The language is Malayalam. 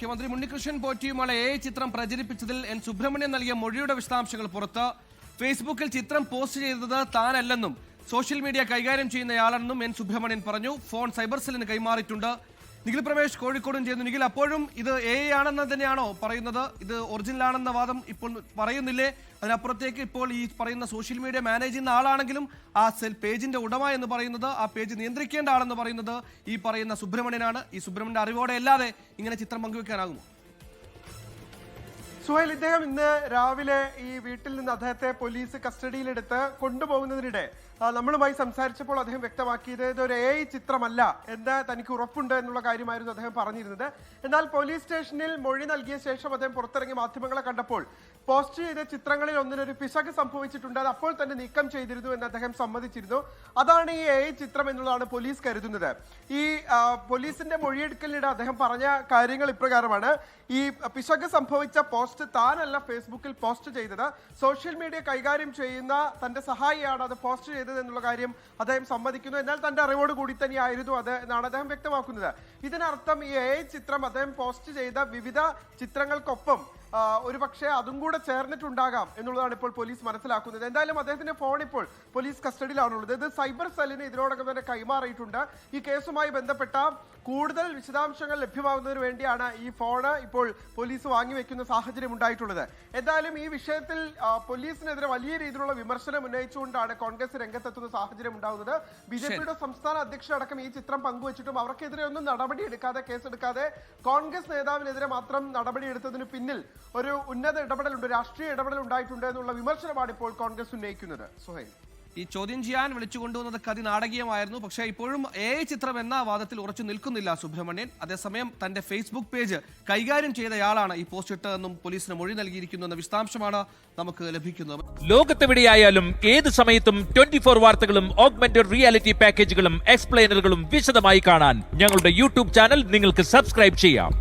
മുഖ്യമന്ത്രി ഉണ്ണികൃഷ്ണൻ പോറ്റിയുമാണ് എ ചിത്രം പ്രചരിപ്പിച്ചതിൽ എൻ സുബ്രഹ്മണ്യൻ നൽകിയ മൊഴിയുടെ വിശദാംശങ്ങൾ പുറത്ത്. ഫേസ്ബുക്കിൽ ചിത്രം പോസ്റ്റ് ചെയ്തത് താനല്ലെന്നും സോഷ്യൽ മീഡിയ കൈകാര്യം ചെയ്യുന്നയാളെന്നും എൻ സുബ്രഹ്മണ്യൻ പറഞ്ഞു. ഫോൺ സൈബർ സെല്ലിന് കൈമാറിയിട്ടുണ്ട്. നിഖിൽ പ്രമേഷ് കോഴിക്കോടും ചെയ്യുന്നു നിഖിൽ അപ്പോഴും ഇത് എ ആണെന്ന് തന്നെയാണോ പറയുന്നത്? ഇത് ഒറിജിനൽ ആണെന്ന വാദം ഇപ്പോൾ പറയുന്നില്ലേ? അതിനപ്പുറത്തേക്ക് ഇപ്പോൾ ഈ പറയുന്ന സോഷ്യൽ മീഡിയ മാനേജ് ചെയ്യുന്ന ആളാണെങ്കിലും ആ സെൽ പേജിന്റെ ഉടമ എന്ന് പറയുന്നത് ആ പേജ് നിയന്ത്രിക്കേണ്ട ആളെന്ന് പറയുന്നത് ഈ പറയുന്ന സുബ്രഹ്മണ്യനാണ്. ഈ സുബ്രഹ്മണ്യന്റെ അറിവോടെ അല്ലാതെ ഇങ്ങനെ ചിത്രം പങ്കുവെക്കാനാകുമോ? സുഹേൽ ഇദ്ദേഹം ഇന്ന് രാവിലെ ഈ വീട്ടിൽ നിന്ന് അദ്ദേഹത്തെ പോലീസ് കസ്റ്റഡിയിലെടുത്ത് കൊണ്ടുപോകുന്നതിനിടെ നമ്മളുമായി സംസാരിച്ചപ്പോൾ അദ്ദേഹം വ്യക്തമാക്കിയത് ഇതൊരു എ ചിത്രമല്ല എന്ന് തനിക്ക് ഉറപ്പുണ്ട് എന്നുള്ള കാര്യമായിരുന്നു അദ്ദേഹം പറഞ്ഞിരുന്നത്. എന്നാൽ പോലീസ് സ്റ്റേഷനിൽ മൊഴി നൽകിയ ശേഷം അദ്ദേഹം പുറത്തിറങ്ങി മാധ്യമങ്ങളെ കണ്ടപ്പോൾ പോസ്റ്റ് ചെയ്ത ചിത്രങ്ങളിൽ ഒന്നിനൊരു പിശക് സംഭവിച്ചിട്ടുണ്ട്. അത് അപ്പോൾ തന്നെ നീക്കം ചെയ്തിരുന്നു എന്ന് അദ്ദേഹം സമ്മതിച്ചിരുന്നു. അതാണ് ഈ എ ചിത്രം എന്നുള്ളതാണ് പോലീസ് കരുതുന്നത്. ഈ പോലീസിന്റെ മൊഴിയെടുക്കലിനിടെ അദ്ദേഹം പറഞ്ഞ കാര്യങ്ങൾ ഇപ്രകാരമാണ്. ഈ പിശക് സംഭവിച്ച പോസ്റ്റ് താനല്ല ഫേസ്ബുക്കിൽ പോസ്റ്റ് ചെയ്തത്. സോഷ്യൽ മീഡിയ കൈകാര്യം ചെയ്യുന്ന തന്റെ സഹായിയാണ് അത് പോസ്റ്റ് ചെയ്തത് എന്നുള്ള കാര്യം അദ്ദേഹം സമ്മതിക്കുന്നു. എന്നാൽ തന്റെ അറിവോട് കൂടി തന്നെയായിരുന്നു അത് എന്നാണ് അദ്ദേഹം വ്യക്തമാക്കുന്നത്. ഇതിനർത്ഥം ഈ എ ചിത്രം അദ്ദേഹം പോസ്റ്റ് ചെയ്ത വിവിധ ചിത്രങ്ങൾക്കൊപ്പം ആ, ഒരുപക്ഷെ അതും കൂടെ ചേർന്നിട്ടുണ്ടാകാം എന്നുള്ളതാണ് ഇപ്പോൾ പോലീസ് മനസ്സിലാക്കുന്നത്. എന്തായാലും അദ്ദേഹത്തിന്റെ ഫോൺ ഇപ്പോൾ പോലീസ് കസ്റ്റഡിയിലാണുള്ളത്. ഇത് സൈബർ സെല്ലിന് ഇതിനോടകം തന്നെ കൈമാറിയിട്ടുണ്ട്. ഈ കേസുമായി ബന്ധപ്പെട്ട കൂടുതൽ വിശദാംശങ്ങൾ ലഭ്യമാകുന്നതിന് വേണ്ടിയാണ് ഈ ഫോണ് ഇപ്പോൾ പോലീസ് വാങ്ങിവെക്കുന്ന സാഹചര്യം ഉണ്ടായിട്ടുള്ളത്. എന്തായാലും ഈ വിഷയത്തിൽ പോലീസിനെതിരെ വലിയ രീതിയിലുള്ള വിമർശനം ഉന്നയിച്ചുകൊണ്ടാണ് കോൺഗ്രസ് രംഗത്തെത്തുന്ന സാഹചര്യം ഉണ്ടാകുന്നത്. ബി ജെ പിയുടെ സംസ്ഥാന അധ്യക്ഷനടക്കം ഈ ചിത്രം പങ്കുവച്ചിട്ടും അവർക്കെതിരെ ഒന്നും നടപടി എടുക്കാതെ കേസെടുക്കാതെ കോൺഗ്രസ് നേതാവിനെതിരെ മാത്രം നടപടി എടുത്തതിന് പിന്നിൽ ഒരു ഉന്നത ഇടപെടലുണ്ട് രാഷ്ട്രീയ ഇടപെടൽ ഉണ്ടായിട്ടുണ്ട് എന്നുള്ള വിമർശനമാണ് ഇപ്പോൾ കോൺഗ്രസ് ഉന്നയിക്കുന്നത്. സുഹൈൽ. ഈ ചോദ്യം ചെയ്യാൻ വിളിച്ചു കൊണ്ടുവന്നത് കതി നാടകീയമായിരുന്നു. പക്ഷേ ഇപ്പോഴും എ ചിത്രം എന്ന വാദത്തിൽ ഉറച്ചു നിൽക്കുന്നില്ല സുബ്രഹ്മണ്യൻ. അതേസമയം തന്റെ ഫേസ്ബുക്ക് പേജ് കൈകാര്യം ചെയ്തയാളാണ് ഈ പോസ്റ്റ് ഇട്ടതെന്നും പോലീസിന് മൊഴി നൽകിയിരിക്കുന്നു എന്ന വിശദാംശമാണ് നമുക്ക് ലഭിക്കുന്നത്. ലോകത്തെവിടെയായാലും ഏത് സമയത്തും ട്വന്റി ഫോർ വാർത്തകളും ഓഗ്മെന്റഡ് റിയാലിറ്റി പാക്കേജുകളും എക്സ്പ്ലെയിനറുകളും വിശദമായി കാണാൻ ഞങ്ങളുടെ യൂട്യൂബ് ചാനൽ നിങ്ങൾക്ക് സബ്സ്ക്രൈബ് ചെയ്യാം.